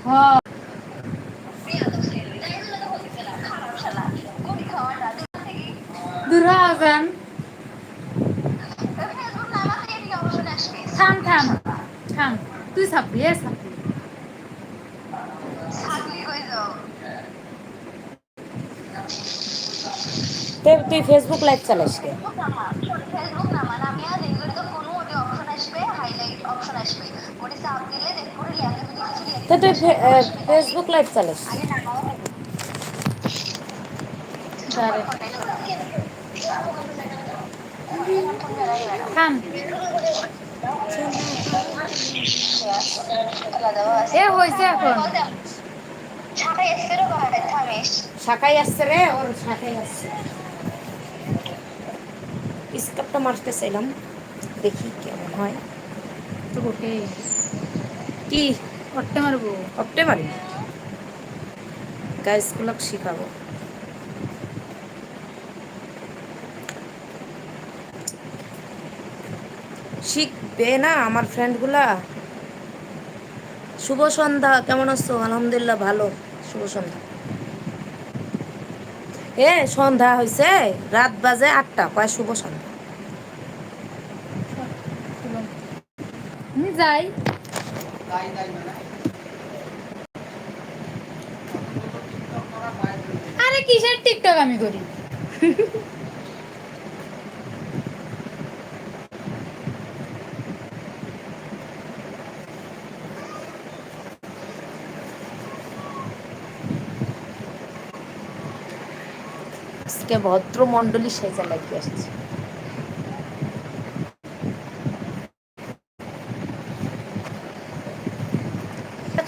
হ্যাঁ দূর হ আজান থাম থাম থাম তুই ছাপবি এ ছাপবি তুই ফেসবুক লাইভ চালাস কে তে তুই ফেসবুক লাইভ চালাস। এ হয়েছে এখন। আসছে রে ওর আসছে। স্কাপটা মারতে চাইলাম দেখি কেমন হয়। শিখাবো। শিখবে না আমার ফ্রেন্ডগুলা শুভ সন্ধ্যা, কেমন আছো? আলহামদুলিল্লাহ, ভালো। শুভ সন্ধ্যা। এ, সন্ধ্যা হয়েছে রাত বাজে আটটা। কয় শুভ সন্ধ্যা আমি যাই আরে কিসের টিকটক আমি করি? আজকে ভদ্র সেজা লাগিয়ে আসছে।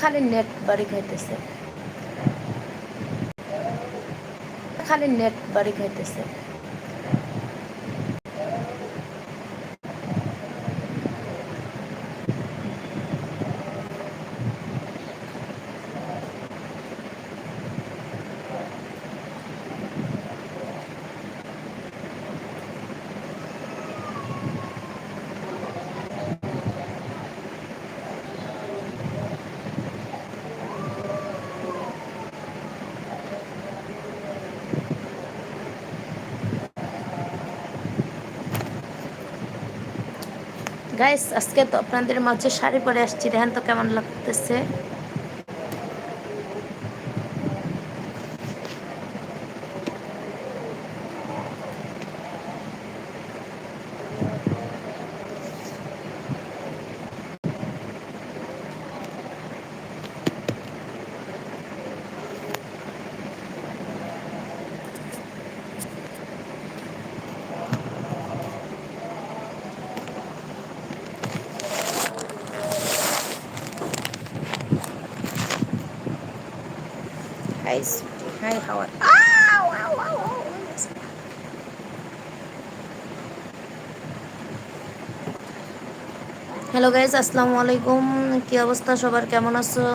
খালি নেট বাড়ি খাইতেছে। খালি নেট বাড়ি খাইতেছে। গাইস আজকে তো আপনাদের মাঝে শাড়ি পরে আসছি। দেখেন তো কেমন লাগতেছে। হাই সুটি হাই হাওয়া হ্যালো গাইজ আসসালামু আলাইকুম কি অবস্থা? সবার কেমন আছো?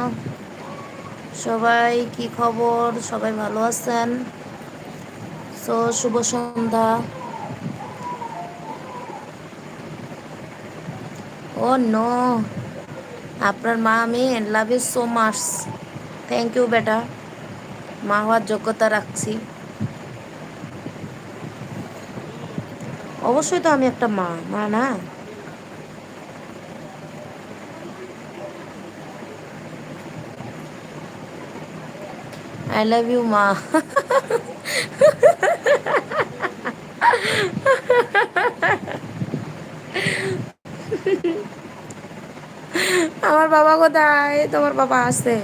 সবাই কি খবর? সবাই ভালো আছেন? সো শুভ সন্ধ্যা। ও নো আপনার মা আমি love you so much thank you বেটা। মা হওয়ার যোগ্যতা রাখছি। অবশ্যই তো আমি একটা মা মা না? আই লাভ ইউ মা। আমার বাবা কোথায়? তোমার বাবা আছে?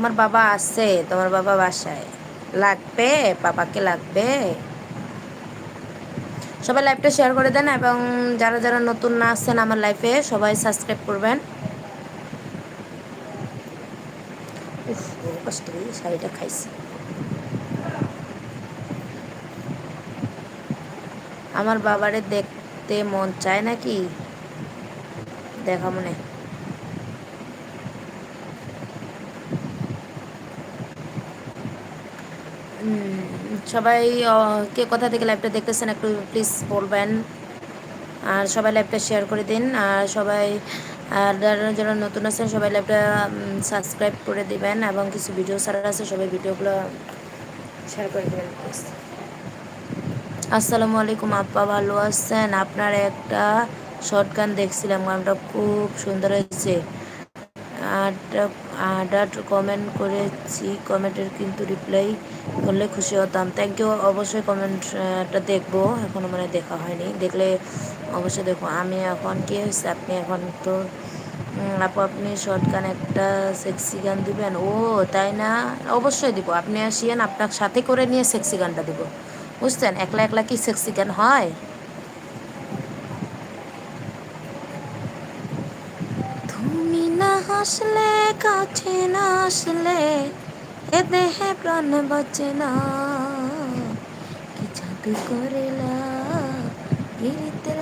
তোমার বাবা আছে, তোমার বাবা বাসায়। লাগবে? বাবাকে লাগবে? সবাই লাইভটা শেয়ার করে দেন এবং যারা যারা নতুন না আসছেন আমার লাইফে সবাই সাবস্ক্রাইব করবেন। শাড়িটা খাইছি। আমার বাবারে দেখতে মন চায় নাকি? দেখা মনে সবাই কে কোথা থেকে লাইভটা দেখতেছেন একটু প্লিজ বলবেন। আর সবাই লাইভটা শেয়ার করে দিন। আর সবাই, আর যারা যারা নতুন আছেন, সবাই লাইভটা সাবস্ক্রাইব করে দিবেন এবং কিছু ভিডিও ছাড়া আছে, সবাই ভিডিওগুলো শেয়ার করে দেবেন প্লিজ আসসালামু আলাইকুম, আপা ভালো আছেন? আপনার একটা শর্ট গান দেখছিলাম, গানটা খুব সুন্দর হয়েছে। আডাট কমেন্ট করেছি। কমেন্টের কিন্তু রিপ্লাই করলে খুশি হতাম। থ্যাংক ইউ অবশ্যই কমেন্টটা দেখব। এখনও মানে দেখা হয়নি। দেখলে অবশ্যই দেখব আমি এখন কি হয়েছে? আপনি এখন তো আপু, আপনি শর্ট গান একটা সেক্সি গান দিবেন? ও, তাই না? অবশ্যই দিব। আপনি আসিয়েন, আপনার সাথে করে নিয়ে সেক্সি গানটা দিব। বুঝছেন? একলা একলা কি সেক্সি গান হয়? হাসলে কাছে না আসলে এ দেহে প্রাণ বাঁচে না। কি জাদু করেলা গিরিতের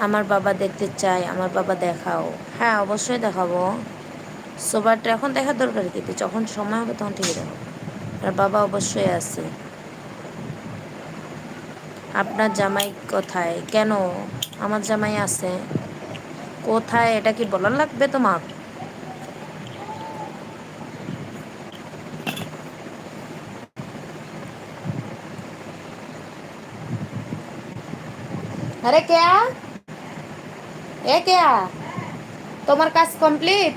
আমার বাবা দেখতে চাই আমার বাবা দেখাও। হ্যাঁ অবশ্যই দেখাবো। সবার এখন দেখার দরকার কিন্তু, যখন সময় হবে তখন ঠিকই দেখাবো। আর বাবা অবশ্যই আছে। আপনার জামাই কোথায়? কেন? আমার জামাই আছে। কোথায়? এটা কি বলার লাগবে তোমার? আরে কেয়া? এ কেয়া? তোমার কাজ কমপ্লিট?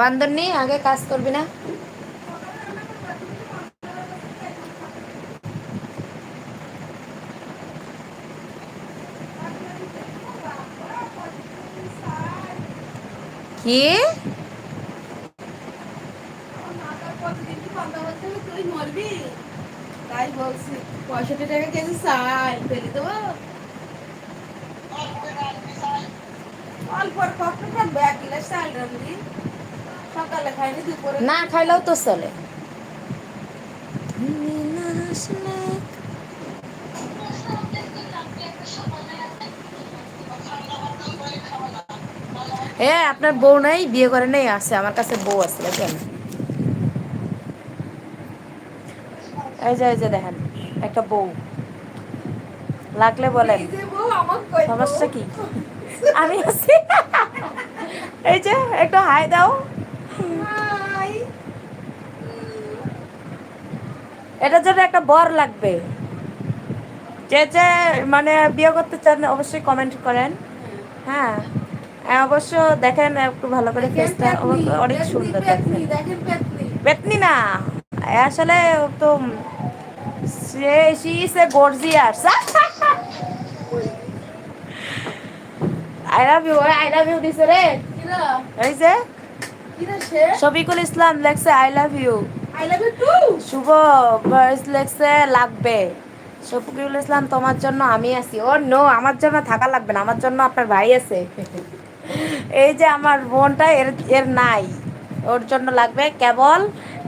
বান্দর নেই আগে কাজ করবি না? কি? পঁয়ষট্টি টাকা কেজি চাই ফেলে দেবো। না খাইলেও তো চলে। এ আপনার বউ নাই বিয়ে করে নাই আছে আমার কাছে বউ আছে কেন এই যে এই যে দেখেন একটা বউ। লাগলে বলেন সমস্যা কি? আমি আছি। এই যে একটু হাই দাও। এটার জন্য একটা বর লাগবে। যে যে মানে বিয়ে করতে চান অবশ্যই কমেন্ট করেন। হ্যাঁ হ্যাঁ, অবশ্য দেখেন একটু ভালো করে ফেসটা অনেক সুন্দর পেতনি না আসলে তো সে she is a gorgeous I love you I love you দিছে রে। এই যে শফিকুল ইসলাম লেখছে I love you I love you too Shuvo voice লেখছে লাগবে। শফিকুল ইসলাম তোমার জন্য আমি আছি। ও নো আমার জন্য থাকা লাগবে না আমার জন্য আপনার ভাই আছে। এই যে আমার বোনটা, এর এর নাই। ওর জন্য লাগবে কেবল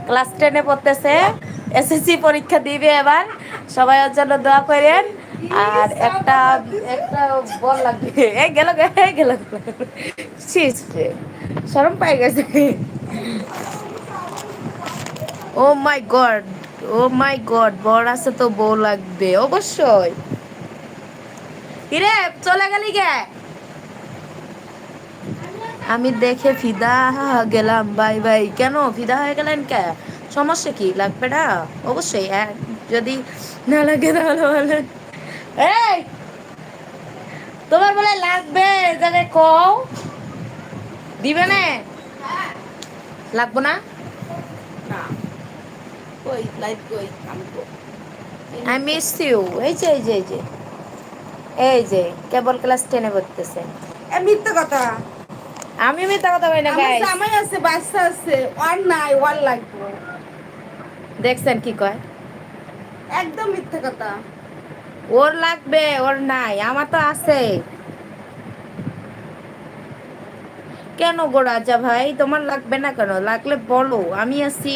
ক্লাস টেনে পড়তেছে। এসএসসি পরীক্ষা দিবে এবার। সবাই ওর জন্য দোয়া করেন। আর একটা একটা বল লাগবে। এই গেল গেল ছিস শরম পাই গেছে। ও মাই গড, ও মাই গড, বর আছে তো বউ লাগবে, অবশ্যই। কিরে, চলে গেলি গে আমি দেখে ফিদা গেলাম বাই বাই। কেন? ফিদা হয়ে গেলেন কে? সমস্যা কি? লাগবে না? অবশ্যই যদি না লাগে তাহলে বলে এই! তোমার বলে লাগবে জায়গায় কও। দিবে না? লাগবো না? না। কই লাইভ কই? আই মিস ইউ এই যে এই যে এই যে এই যে কেবল ক্লাস টেনে পড়তেছে মিথ্যা কথা। আমি মিথ্যা কথা বলি না আমার গাইস জামাই আছে বাচ্চা আছে ওর নাই ওর লাগবে। দেখছেন কি কয়? একদম মিথ্যা কথা। ওর লাগবে ওর নাই আমার তো আছে। কেন গো রাজা ভাই? তোমার লাগবে না কেন? লাগলে বলো। আমি আছি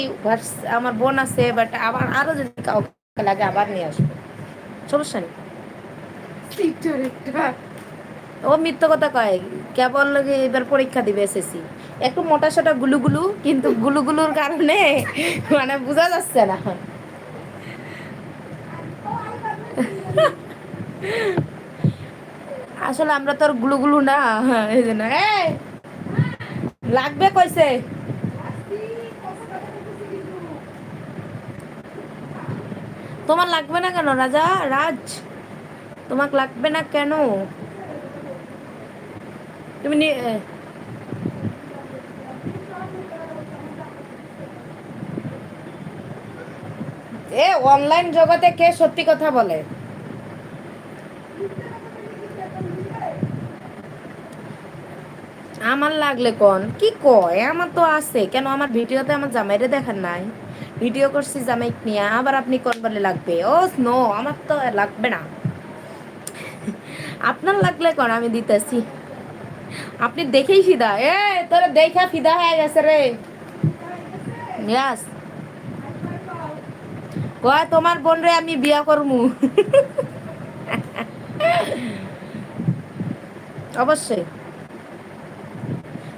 আমার বোন আছে বাট আবার আরও যদি কাউকে লাগে আবার নিয়ে আসব। সমস্যা নেই। ও মিথ্য কথা কয়। কেবল এবার পরীক্ষা দিবে এসএসসি। একটু মোটা সোটা গুলুগুলু কিন্তু গুলুগুলুর কারণে মানে বোঝা যাচ্ছে না। আসলে আমরা তো আর গুলুগুলু না হ্যাঁ, এই জন্য। লাগবে কইছে। তোমার লাগবে না কেন রাজা? রাজ তোমাক লাগবে না কেন? তুমি এ। অনলাইন জগতে কে সত্যি কথা বলে? আমার লাগলে কোন? কি কয়? আমার তো আছে। কেন আমার ভিডিওতে আমার জামাইরে দেখার নাই? ভিডিও করছি জামাই নিয়ে। আবার আপনি কোন বলে লাগবে? ও নো আমার তো লাগবে না। আপনার লাগলে কোন? আমি দিতেছি। আপনি দেখেই ফিদা। এ তোর দেখা ফিদা হয়ে গেছে রে। কয়, তোমার বোন রে আমি বিয়া করমু। অবশ্যই।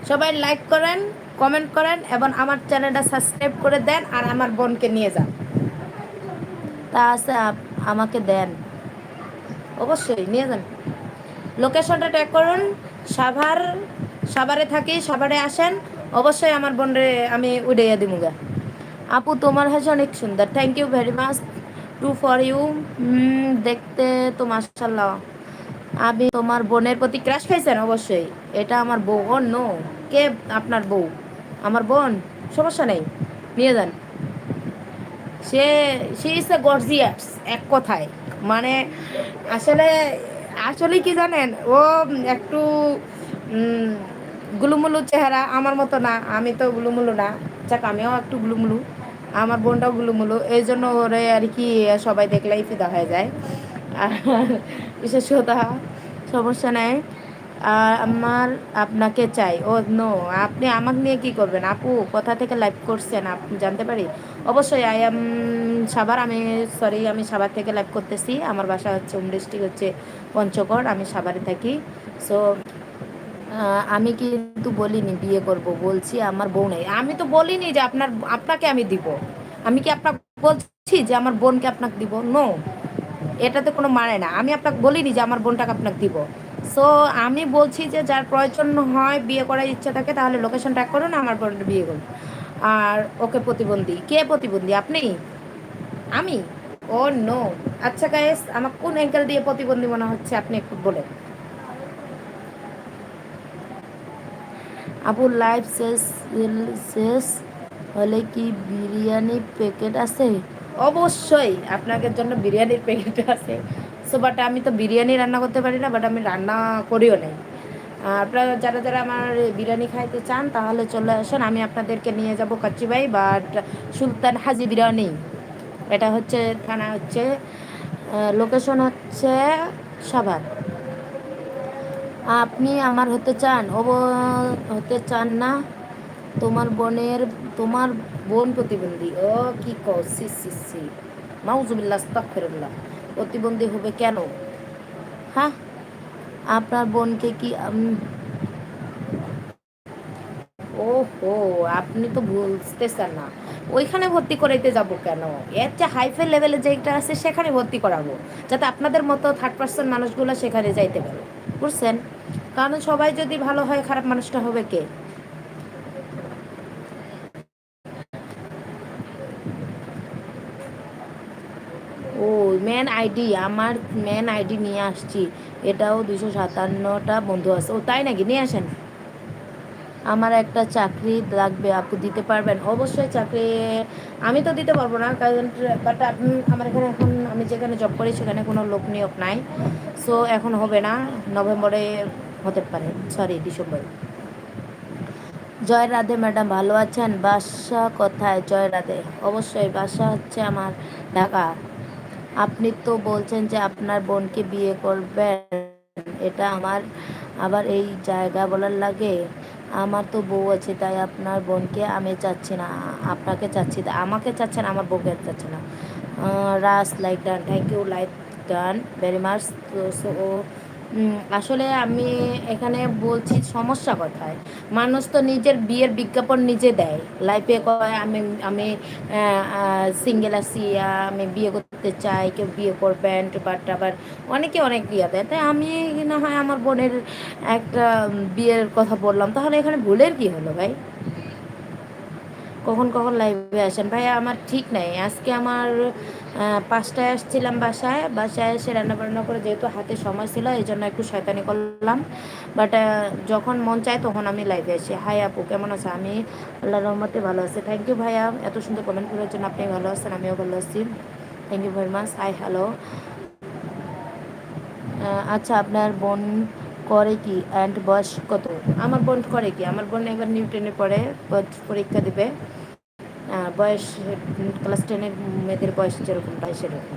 সবাই লাইক করেন কমেন্ট করেন এবং আমার চ্যানেলটা সাবস্ক্রাইব করে দেন আর আমার বোনকে নিয়ে যান। তা আছে আমাকে দেন। অবশ্যই, নিয়ে যান। লোকেশনটা ট্যাগ করুন। সাভার, সাভারে থাকি, সাভারে আসেন। অবশ্যই আমার বোনরে আমি উড়াইয়া দিমুগা আপু, তোমার হাসি অনেক সুন্দর। Thank you very much to for you দেখতে তো মাসাল্লাহ আমি তোমার বোনের প্রতি ক্রাশ খাইছেন অবশ্যই। এটা আমার বউ, ও নো। কে আপনার বউ? আমার বোন? সমস্যা নেই। নিয়ে যান। সে সে ইজ এ গর্জিয়াস এক কথায়। মানে আসলে আসলে কি জানেন? ও একটু গুলুমুলু চেহারা আমার মতো না, আমি তো গুলুমুলু না। যাক, আমিও একটু গুলুমুলু, আমার বোনটাও গুলুমুলু, এই জন্য ওরে আর কি সবাই দেখলেই ফিদা হয়ে যায়। আর, বিশেষ কথা, সমস্যা নেই। আমার আপনাকে চাই। ও নো আপনি আমাকে নিয়ে কি করবেন? আপু, কোথা থেকে লাইভ করছেন আপনি জানতে পারি? অবশ্যই আই এম সাভার, আমি সরি আমি সাভার থেকে লাইভ করতেছি। আমার বাসা হচ্ছে হোম ডিস্ট্রিক্ট হচ্ছে পঞ্চগড়, আমি সাভারে থাকি। সো আমি কিন্তু বলিনি বিয়ে করব, বলছি আমার বউ নেই। আমি তো বলিনি যে আপনার, আপনাকে আমি দিব। আমি কি আপনাকে বলছি যে আমার বোনকে আপনাকে দিব? নো এটাতে কোনো মানে না। আমি আপনাকে বলিনি যে আমার বোনটাকে আপনাকে দিব। সো আমি বলছি যে যার প্রয়োজন হয় বিয়ে করার ইচ্ছা থাকে, তাহলে লোকেশন ট্যাগ করুন, আমার বোনটা বিয়ে করুন। আর ওকে প্রতিবন্ধী। কে প্রতিবন্ধী? আপনি? আমি? ও নো আচ্ছা গাইস আমার কোন অ্যাঙ্কেল দিয়ে প্রতিবন্ধী মনে হচ্ছে? আপনি একটু বলেন। আপু লাইফ শেষ শেষ হলে কি বিরিয়ানি প্যাকেট আছে? অবশ্যই। আপনাদের জন্য বিরিয়ানির প্যাকেট আছে। সো বাট আমি তো বিরিয়ানি রান্না করতে পারি না বাট আমি রান্না করিও নেই। আপনারা যারা যারা আমার বিরিয়ানি খাইতে চান, তাহলে চলে আসেন। আমি আপনাদেরকে নিয়ে যাব কাচ্চিবাই বাট সুলতান হাজি বিরিয়ানি। এটা হচ্ছে থানা হচ্ছে লোকেশন হচ্ছে সাভার। আপনি আমার হতে চান, ও হতে চান না, তোমার বোনের, তোমার বোন প্রতিবন্ধী। ও কি কও? সি সি সি। আস্তাগফিরুল্লাহ। প্রতিবন্ধী হবে কেন? হ্যাঁ? আপনার বোনকে কি ও হো আপনি তো বুঝতেছেন না। ওইখানে ভর্তি করাইতে যাব কেন? এর যে হাইফাই লেভেলে যেটা আছে, সেখানে ভর্তি করাবো, যাতে আপনাদের মতো থার্ড পার্সন মানুষগুলো সেখানে যাইতে পারে। বুঝছেন? কারণ সবাই যদি ভালো হয়, খারাপ মানুষটা হবে কে ও ম্যান আইডি, আমার ম্যান আইডি নিয়ে আসছি। এটাও দুশো সাতান্নটা বন্ধু আছে। ও, তাই নাকি? নিয়ে আসেন। আমার একটা চাকরি লাগবে, আপু দিতে পারবেন? অবশ্যই চাকরি। আমি তো দিতে পারব না, কারণ বাট আমার এখানে এখন আমি যেখানে জব করি, সেখানে কোনো লোক নিয়োগ নাই। সো এখন হবে না। নভেম্বরে হতে পারে। সরি ডিসেম্বরে। জয় রাধে ম্যাডাম, ভালো আছেন? বাসা কোথায়? জয় রাধে। অবশ্যই বাসা হচ্ছে আমার ঢাকা। আপনি তো বলছেন যে আপনার বোনকে বিয়ে করবেন। এটা আমার আবার এই জায়গা বলার লাগে। আমার তো বউ আছে তাই আপনার বোনকে আমি চাচ্ছি না। আপনাকে চাচ্ছি তা আমাকে চাচ্ছেন আমার বউকে চাচ্ছে না। রাস like done thank you like done very much so um, আসলে আমি এখানে বলছি সমস্যা কথায়? মানুষ তো নিজের বিয়ের বিজ্ঞাপন নিজে দেয়। লাইফে কয়, আমি আমি সিঙ্গেল আছি, আমি বিয়ে করতে চাই, কেউ বিয়ে করবেন বাট আবার অনেকে অনেক বিয়ে দেয়। তাই আমি না হয় আমার বোনের একটা বিয়ের কথা বললাম, তাহলে এখানে ভুলের কি হলো ভাই? কখন কখন লাইভে আসেন? ভাই আমার ঠিক নাই। আজকে আমার পাঁচটায় আসছিলাম বাসায়। বাসায় এসে রান্না বান্না করে যেহেতু হাতে সময় ছিল, এই জন্য একটু শয়তানি করলাম। বাট যখন মন চায় তখন আমি লাইভে আসি। হাই আপু, কেমন আছে? আমি আল্লাহ রহমতে ভালো আছি। থ্যাংক ইউ ভাইয়া। এত সুন্দর কমেন্ট করার জন্য আপনি ভালো আছেন, আমিও ভালো আছি। Thank you very much hi hello আচ্ছা আপনার বোন করে কি? অ্যান্ড বয়স কত? আমার বোন করে কি? আমার বোন এবার নিউটনে পড়ে, পরীক্ষা দিবে। বয়স ক্লাস টেনের মেয়েদের বয়স যেরকম, তাই সেরকম।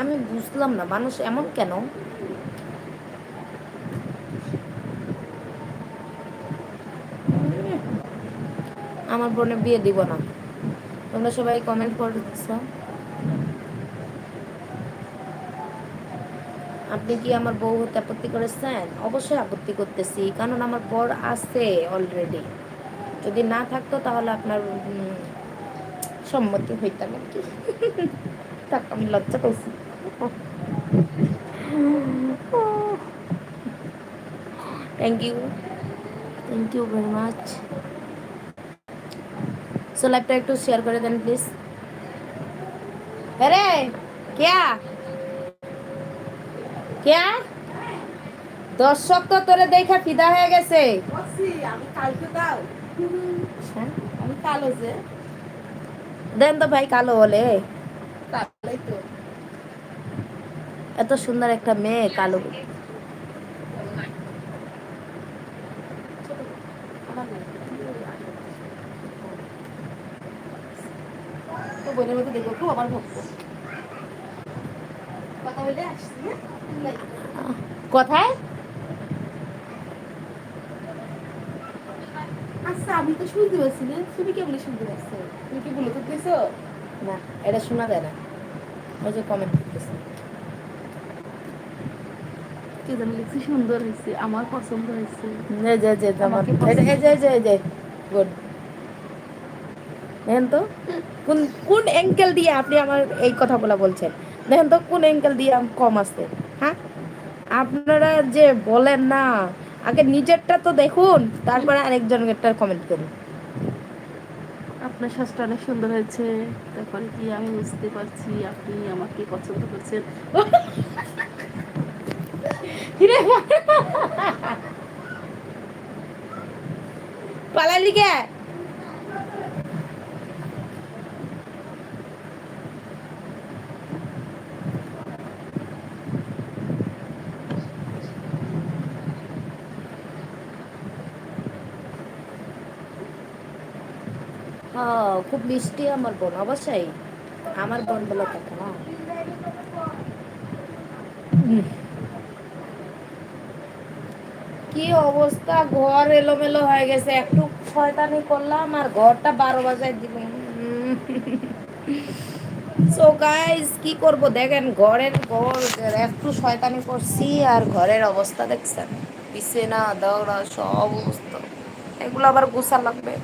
আমি বুঝলাম না, মানুষ এমন কেন? আমার বোনের বিয়ে দিব না। তোমরা সবাই কমেন্ট করছ। আপনি কি আমার বউ হতে আপত্তি করেছেন? অবশ্যই আপত্তি করতেছি কারণ আমার বর আছে অলরেডি যদি না থাকতো তাহলে আপনার সম্মতি হইতাম আর কি। থাক আমি লজ্জা পেয়েছি thank you thank you very much so লাইভটা একটু শেয়ার করে দেন প্লিজ আরে क्या দর্শক তো তোরে দেখা ফিদা হয়ে গেছে। হ্যাঁ? দেন তো ভাই কালো বলে এত সুন্দর একটা মেয়ে কালো। বোনের মধ্যে দেখব খুব আমার ভক্ত কথা বলে আসছি হ্যাঁ? কোথায়? আচ্ছা আমি তো শুনতে পাচ্ছি না। তুমি কেমন শুনতে পাচ্ছ? তুমি কি বলে করতেছো না এটা শোনা যায় না। ওই যে কমেন্ট করতেছে। কে জানি লিখছি সুন্দর হয়েছে আমার পছন্দ হয়েছে। এই যে যে আমার এই যে- যে এই যে এই যে গুড দেখেন তো। কোন কোন অ্যাঙ্কেল দিয়ে আপনি আমার এই কথাগুলো বলছেন? দেখেন তো কোন অ্যাঙ্কেল দিয়ে আম- কম আসছে হ্যাঁ? আপনারা যে বলেন না আগে নিজেরটা তো দেখুন তারপরে আরেকজনেরটা কমেন্ট করুন। আপনার শ্বাসটা অনেক সুন্দর হয়েছে তারপরে কি আমি বুঝতে পারছি আপনি আমাকে পছন্দ করছেন? কিরে পালালি কে হ্যাঁ, খুব মিষ্টি আমার বোন, অবশ্যই। আমার বোন বলে কথা, না? কি অবস্থা? ঘর এলোমেলো হয়ে গেছে, একটু শয়তানি করলাম আর ঘরটা বারো বাজায় দিব। সো গাইস কি করব? দেখেন, ঘরের ঘর একটু শয়তানি করছি আর ঘরের অবস্থা দেখছেন? বিছানা দৌড়া সব অবস্থা। এগুলো আবার গুছা লাগবে।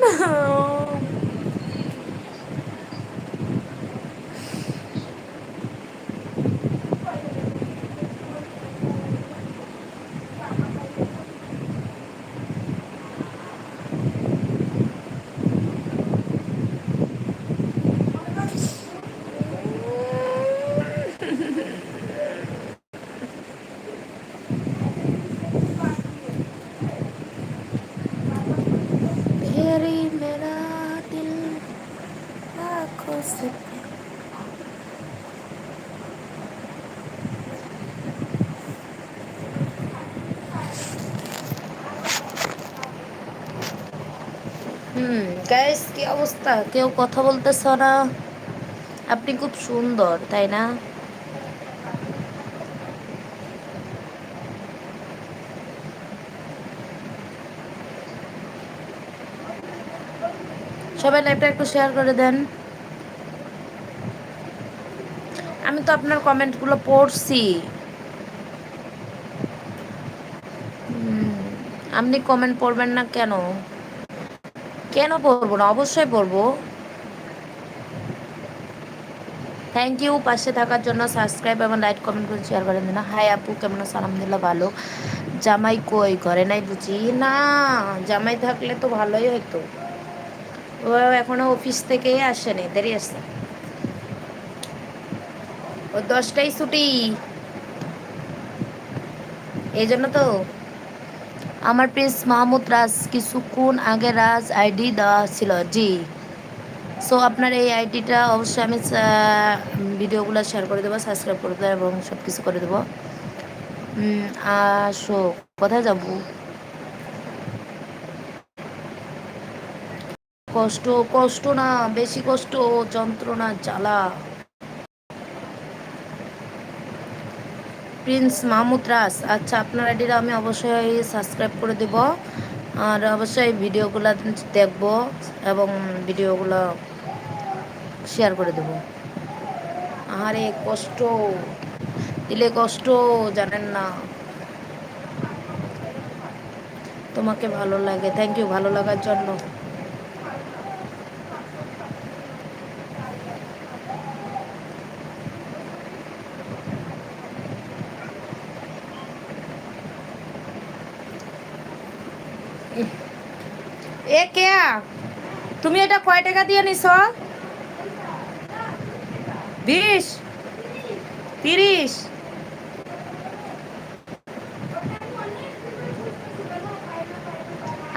No. গাইস কি অবস্থা? কেউ কথা বলতেছ না? আপনি খুব সুন্দর, তাই না? সবাই লাইভটা একটু শেয়ার করে দেন। আমি তো আপনার কমেন্টগুলো পড়ছি। আপনি কমেন্ট পড়বেন না কেন? কেন পড়ব না? অবশ্যই পড়ব। থ্যাংক ইউ পাশে থাকার জন্য সাবস্ক্রাইব এবং লাইক কমেন্ট করে শেয়ার করে দিন হাই আপু, কেমন আছো? আলহামদুলিল্লাহ ভালো। জামাই কই? ঘরে নাই বুঝি? না, জামাই থাকলে তো ভালোই হতো ও এখনও অফিস থেকেই আসেনি, দেরি আসছে ও দশটাই ছুটি। এই জন্য তো আমার প্রিন্স মাহমুদ রাজ কিছুক্ষণ আগে রাজ আইডি দেওয়া ছিল। জি। সো আপনার এই আইডিটা অবশ্যই আমি ভিডিওগুলো শেয়ার করে দেবো সাবস্ক্রাইব করে দেবো এবং সব কিছু করে দেবো। আসো, কোথায় যাব? কষ্ট কষ্ট না, বেশি কষ্ট, যন্ত্রণা, জ্বালা। প্রিন্স মাহমুদ রাস আচ্ছা আপনার আইডিটা আমি অবশ্যই সাবস্ক্রাইব করে দেব। আর অবশ্যই ভিডিওগুলো দেখব এবং ভিডিওগুলো শেয়ার করে দেব। আরে কষ্ট। দিলে কষ্ট, জানেন না। তোমাকে ভালো লাগে। থ্যাংক ইউ ভালো লাগার জন্য। এ কেয়া তুমি এটা কয় টাকা দিয়ে নিছ? বিশ। তিরিশ।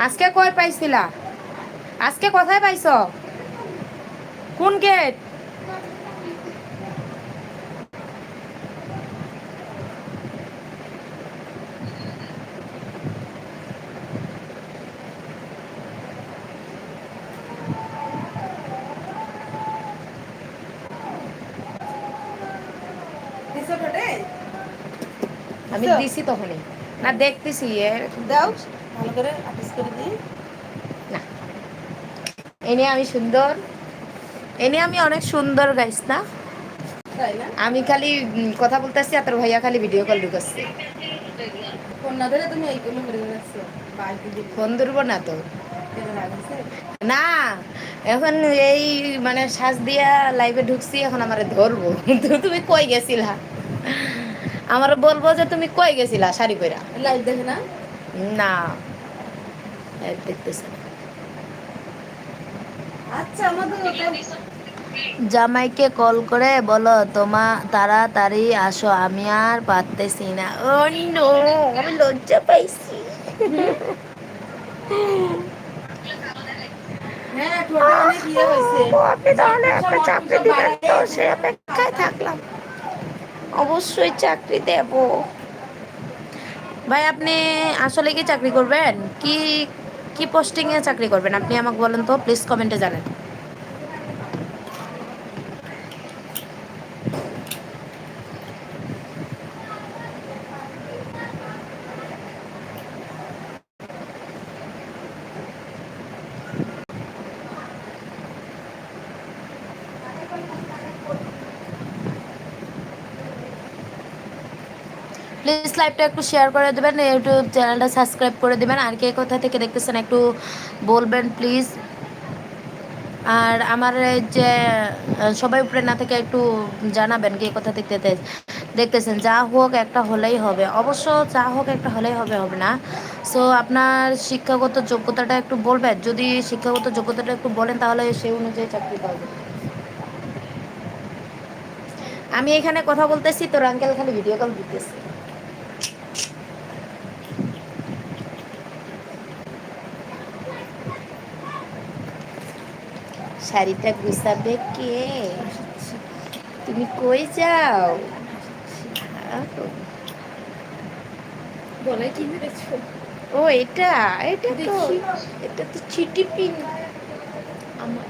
আজকে কয় পাইছিলা? আজকে কোথায় পাইছ? কোন গেট দিছো ঠোঁটে? আমি দিছো? দিছি তখনই। না দেখতেছি এ দাও ভালো করে আপিস করে দিই। না। এনে আমি সুন্দর। এনে আমি অনেক সুন্দর গাইস না? তাই না? আমি খালি কথা বলতেছি আর তোর ভাইয়া খালি ভিডিও কল ঢুকাচ্ছে। ফোন ধরবো না তো। না এখন এই মানে শ্বাস দিয়া লাইভে ঢুকছি এখন আমারে ধরবো। তুমি কই গেছিলা? আমার বলব যে তুমি কই গেছিলা শাড়ি পরা লাইভ দেখে না? না। দেখতেছে না। আচ্ছা আমাদের জামাইকে কল করে বলো তোমা তাড়াতাড়ি আসো আমি আর পারতেছি না। ও নো আমি লজ্জা পাইছি। হ্যাঁ ইয়ে আপনি তাহলে একটা চাকরি দিবেন তো সে অপেক্ষায় থাকলাম। অবশ্যই চাকরি দেব। ভাই, আপনি আসলে কি চাকরি করবেন? কি কি পোস্টিংয়ে চাকরি করবেন? আপনি আমাকে বলেন তো প্লিজ কমেন্টে জানেন। প্লিজ লাইভটা একটু শেয়ার করে দেবেন ইউটিউব চ্যানেলটা সাবস্ক্রাইব করে দেবেন। আর কে কোথা থেকে দেখতেছেন একটু বলবেন প্লিজ আর আমার যে সবাই উপরে না থেকে একটু জানাবেন কে কোথা থেকে দেখতেছেন। যা হোক একটা হলেই হবে। অবশ্য যা হোক একটা হলেই হবে হবে না। সো আপনার শিক্ষাগত যোগ্যতাটা একটু বলবেন। যদি শিক্ষাগত যোগ্যতাটা একটু বলেন, তাহলে সেই অনুযায়ী চাকরি যাবে আমি এখানে কথা বলতেছি, তোর আঙ্কেল খালি ভিডিও কল দিতেছে। শাড়িটা গুছাবে কে? তুমি কই যাও? আহ, কি মেরেছো? ও এটা এটা তো এটা তো চিটি পিন। আমার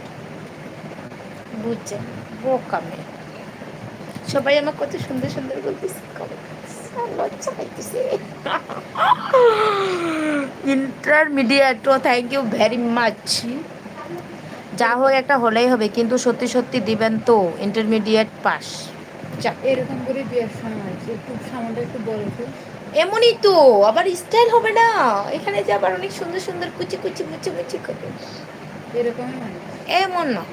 বুঝছেন বোকা মেয়ে। সবাই আমার কত সুন্দর সুন্দর বলতেছে লজ্জা পাইতেছে। Intermediate thank you very much যা হোক একটা হলেই হবে কিন্তু সত্যি সত্যি দিবেন তো ইন্টারমিডিয়েট পাস এরকম করে বিয়ের সময় একটু সামানটা একটু বড় এমনই তো আবার স্টাইল হবে না। এখানে যে আবার অনেক সুন্দর সুন্দর কুচি কুচি মুচি মুচি করে। এরকমই মানে এমন না।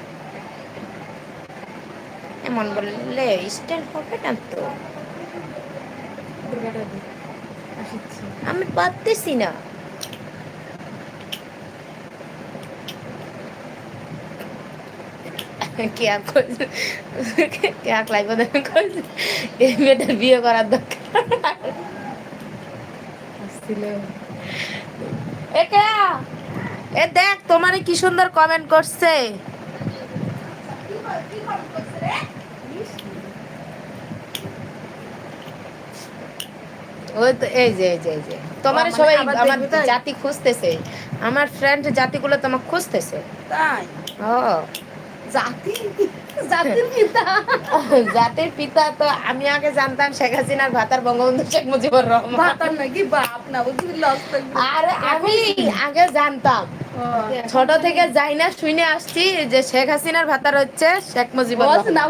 এমন বললে স্টাইল হবে না তো। আমি পারতেছি না। কেয়া করছে কেয়া লাইভ করছে এই মেয়েটার বিয়ে করার দরকার। এ কেয়া এ দেখ তোমারে কি সুন্দর কমেন্ট করছে। ওই তো এই যে এই যে এই যে। তোমার মানে সবাই আবার আমার জাতি খুঁজতেছে। আমার ফ্রেন্ড জাতিগুলো তোমাকে খুঁজতেছে। তাই? ও। জাতির পিতা জাতির পিতা। তো আমি আগে জানতাম শেখ হাসিনার ভাতার বঙ্গবন্ধু শেখ মুজিবুর রহমান। ভাতার নাকি বাপ না আরে আমি আগে জানতাম। ছোট থেকে যাই না শুনে আসছি যে শেখ হাসিনার ভাতার হচ্ছে শেখ মুজিবুর রহমান।